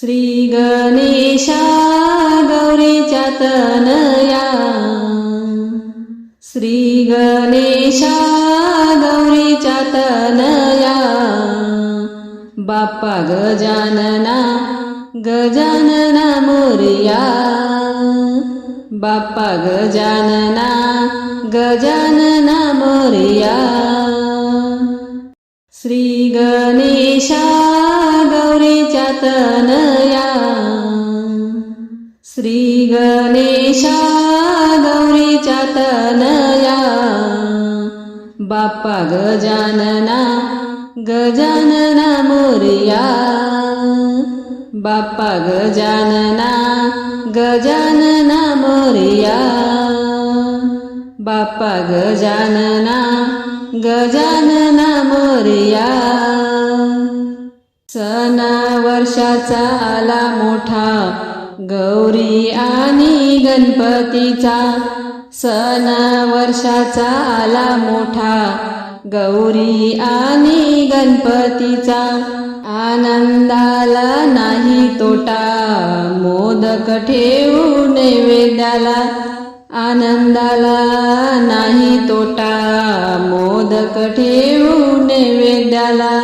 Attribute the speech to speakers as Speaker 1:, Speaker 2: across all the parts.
Speaker 1: श्री गणेशा गौरीच्या तनया श्री गणेशा गौरीच्या तनया बाप्पा गजानना गजानना मोरिया। बाप्पा गजानना गजानना मोरिया। श्री गणेशा गौरीच्या तनया श्री गणेशा गौरीच्या तनया बाप्पा गजानना गजानना मोरिया। बाप्पा गजानना गजानना मोरिया। बाप्पा गजानना गजानना मोरया. सणा वर्षाचा आला मोठा. गौरी आणि गणपतीचा. सना वर्षाचा आला मोठा. गौरी आणि गणपतीचा. आनंदाला नाही तोटा. मोदक ठेवू नैवेद्याला. आनंदाला नाही तोटा मोदक ठेवू नैवेद्याला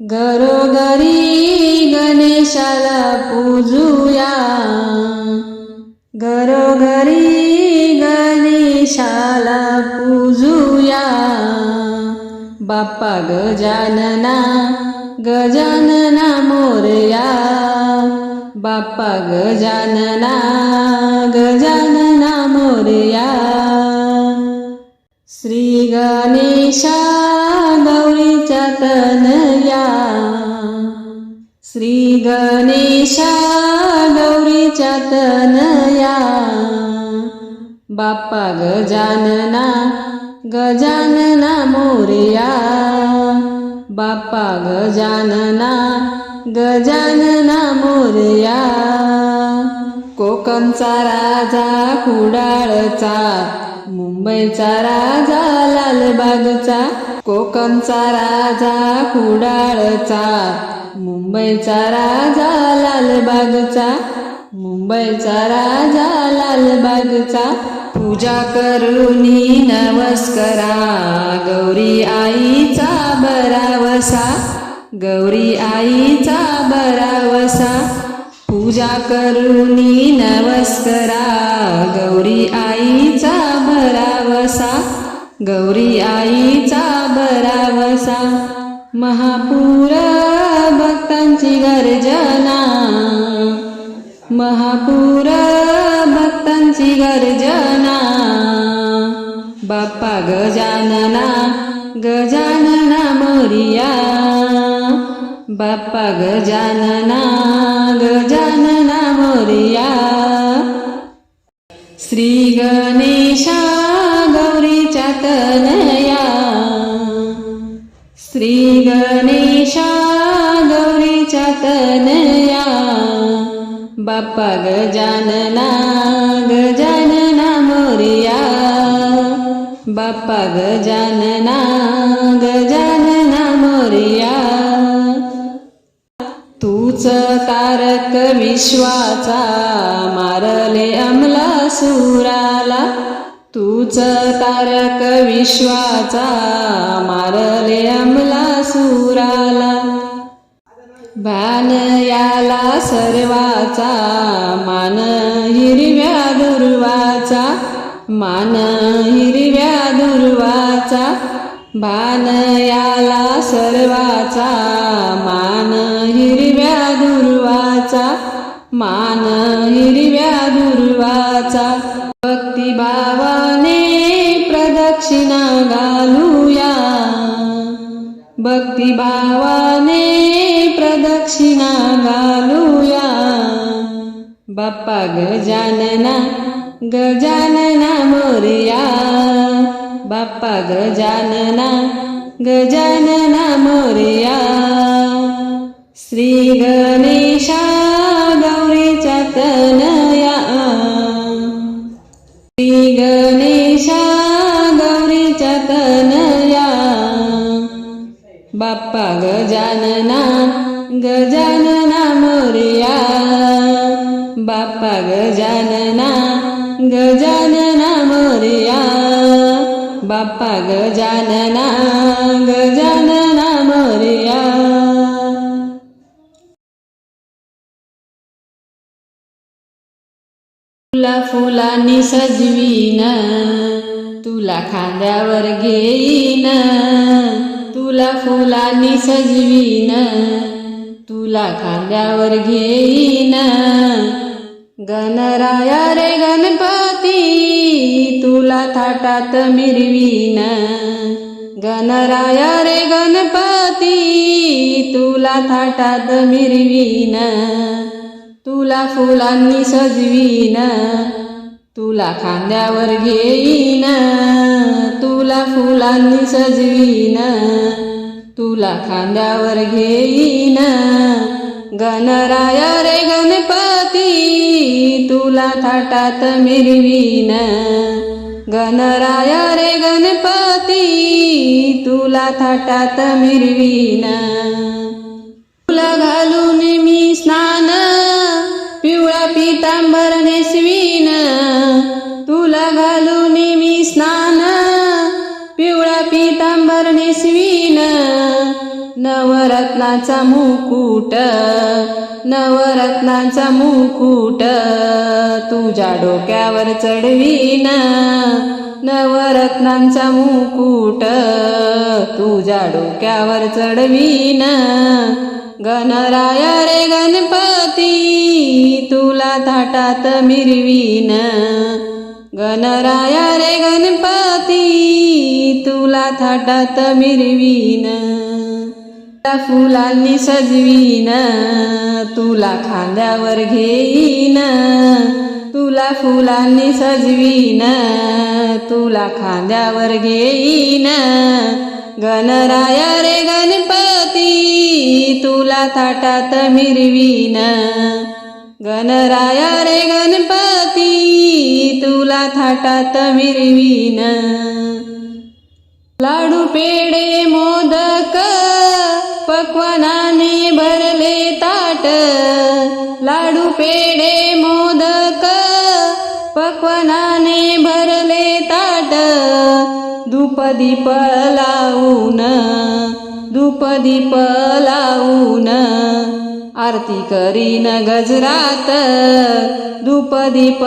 Speaker 1: घरोघरी गणेशाला पूजूया. घरोघरी गणेशाला पूजूया. बाप्पा गजानना गजानना मोरया. बाप्पा गजानना गजानना मोरया. श्री गणेशा गौरीच्या तनया श्री गणेशा गौरीच्या तनया बाप्पा गजानना गजानना मोरया. बाप्पा गजानना गजानना मोरया. कोकणचा राजा कुडाळचा मुंबईचा राजा लालबागचा कोकणचा राजा कुडाळचा मुंबईचा राजा लालबागचा मुंबईचा राजा लालबागचा. पूजा करुनी नमस्करा गौरी आईचा बरावसा गौरी आईचा बरावसा. पूजा करुनी नमस्करा गौरी आईचा बरावसा गौरी आईचा बरावसा महापूर भक्तांची गर्जना. महापूर भक्तांची गर्जना. बाप्पा गजानना गजानना मोरिया. बाप्पा गजानना गजानना मोरिया। श्री गणेशा गौरीच्या तनया। श्री गणेशा गौरीच्या तनया। बाप्पा गजानना गजानना मोरिया। बाप्पा गजानना गजानना मोरिया। तूच तारक विश्वाचा मारले अमला सुराला. तूच तारक विश्वाचा मारले अमला सुराला. भान याला सर्वाचा मान हिरव्या दुर्वाचा मान हिरव्या दुर्वाचा. भान याला सर्वाचा मान हिरव्या मान हिरव्या दुर्वाचा भक्तिभावाने प्रदक्षिणा घालूया. भक्तिभावाने प्रदक्षिणा घालूया. बाप्पा गजानना गजानना मोरया. बाप्पा गजानना गजानना मोरया. श्री गणे बाप्पा गजानना गजानना मोरया. बाप्पा गजानना गजानना मोरया. बाप्पा गजानना गजानना मोरया. तुला फुलांनी सजवीन तुला खांद्यावर घेईन. तुला फुलांनी सजवीन तुला खांद्यावर घेईन. गणराया रे गणपती तुला थाटात मिरवीन. गणराया रे गणपती तुला थाटात मिरवीन. तुला फुलांनी सजवीन. तुला खांद्यावर घेईन तुला फुलांनी सजवीन तुला खांद्यावर घेईन. गणराया रे गणपती तुला थाटात मिरवीन. गणराया रे गणपती तुला थाटात मिरवीन. तुला घालून मी स्नान पिवळा पितांबर नेसवीन स्नान पिवळा पितांबर नेसवीन नवरत्नाचा मुकुट नवरत्नाचा मुकुट तुझ्या डोक्यावर चढवीन नवरत्नांचा मुकुट तुझ्या डोक्यावर चढवीन. गणराया रे गणपती तुला थाटात मिरवीन. गणराया रे गणपती तुला थाटात मिरवीन. तुला फुलांनी सजवीन तुला खांद्यावर घेईन. तुला फुलांनी सजवीन तुला खांद्यावर घेईन. गणराया रे गणपती तुला थाटात मिरवीन. गणराया रे गणपती तुला थाटात मिरवीन. लाडू पेडे मोदक पक्वनाने भरले ताट. लाडू पेडे मोदक पक्वनाने भरले ताट. धूप दीप लावून धूप लावून. आरती करीन गजरात धूप दीप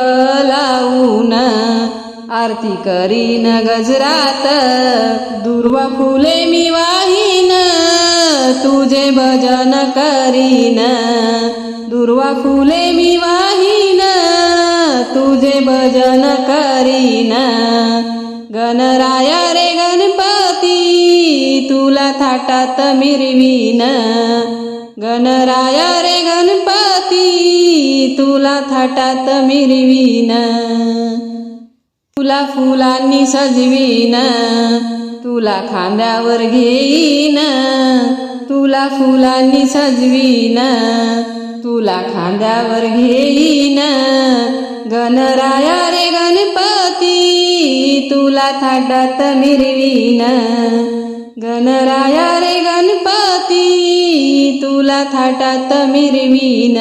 Speaker 1: लावून. आरती करीन गजरात दुर्वा फुले मी वाहीन तुझे भजन करीन. दुर्वा फुले मी वाहीन तुझे भजन करीन. गणराया रे गणपती तुला थाटात मिरवीन. गणराया रे गणपती तुला थाटात मिरवीन. तुला फुलांनी सजवीन. तुला खांद्यावर घेईन. तुला फुलांनी सजवीन. तुला खांद्यावर घेईन. गणराया रे गणपती तुला थाटात मिरवीन. गणराया रे गणपती तुला थाटात मिरवीन.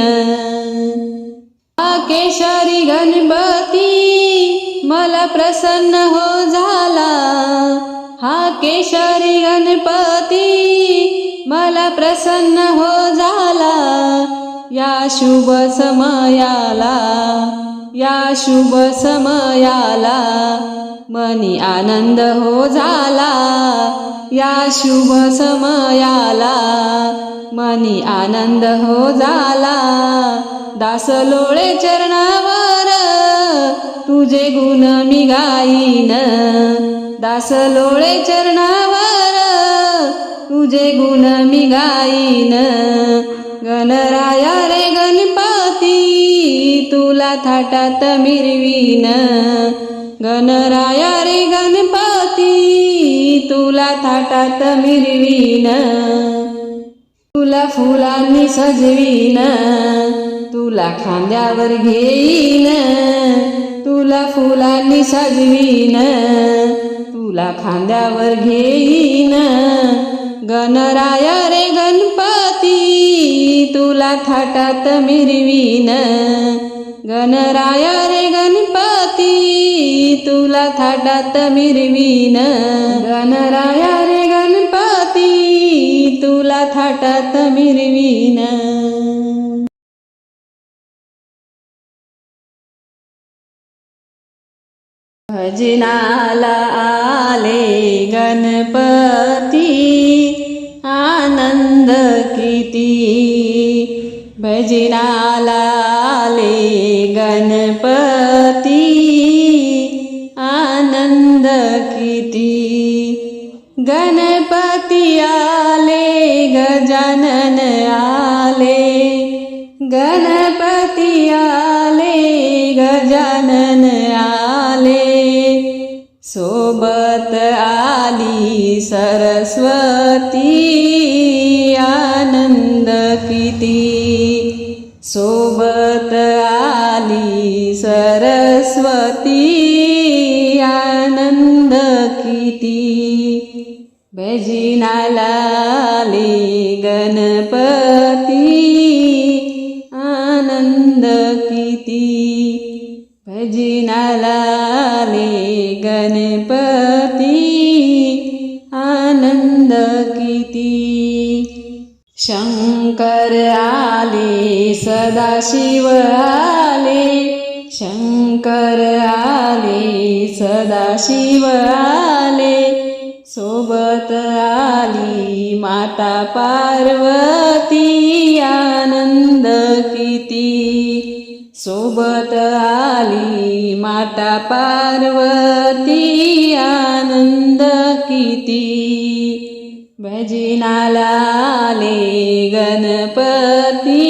Speaker 1: हा केशरी गणपती मला प्रसन्न हो झाला. हा केशरी गणपती मला प्रसन्न हो झाला. या शुभ समयाला या शुभ समयाला मनी आनंद हो झाला या शुभ समयाला मनी आनंद हो झाला दास लोळे चरणावर तुझे गुण मी गाईन. दास लोळे चरणावर तुझे गुण मी गाईन. गणराया रे गणपा तुला थाटात मिरवीन. गणराया रे गणपती तुला थाटात मिरवीन. तुला फुलांनी सजवीन. तुला खांद्यावर घेईन. तुला फुलांनी सजवीन. तुला खांद्यावर घेईन. गणराया रे गणपती तुला थाटात मिरवीन. गणराया रे गणपती तुला थाटात मिरवीन. गणराया रे गणपती तुला थाटात मिरवीन. भजनाला आले गणपती आनंद किती. भजनाला गणपती आले गजानन आले। गणपती आले गजानन आले। सोबत आली सरस्वती किती। सोबत आली सरस्वती आनंद किती भजिनालाली गणपती आनंद किती. भजिनालाली गणपती आनंद किती. शंकर आले सदाशिव आले शंकर आले सदाशिव आले सोबत आली माता पार्वती आनंद किती. सोबत आली माता पार्वती आनंद किती. भजनाला आले गणपती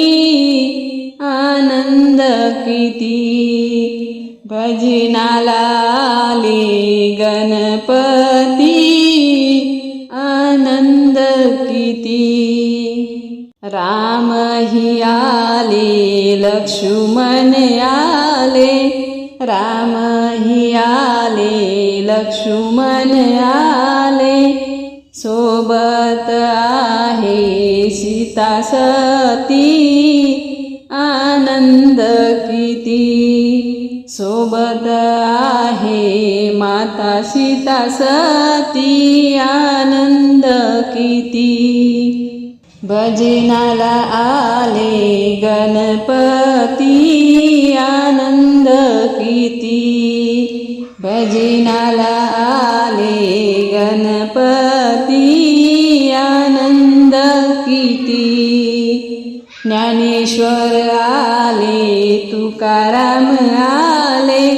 Speaker 1: आनंद किती. भजनाला आले गणपती नाही आले लक्ष्मण आले रामही आले लक्ष्मण आले. सोबत आहे सीता सती आनंद किती. सोबत आहे माता सीता सती आनंद किती. भजनाला आले गणपती आनंद किती भजनाला आले गणपती आनंद किती ज्ञानेश्वर आले तुकाराम आले.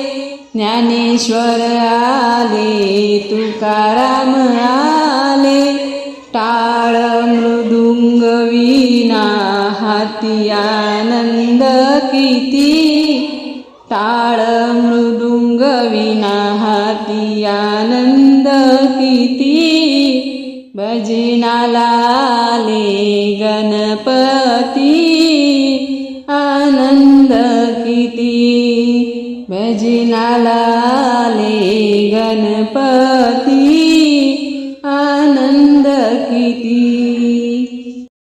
Speaker 1: ज्ञानेश्वर आले तुकाराम आले. टाळ मृदुंग विना हाती आनंद किती? भजनाला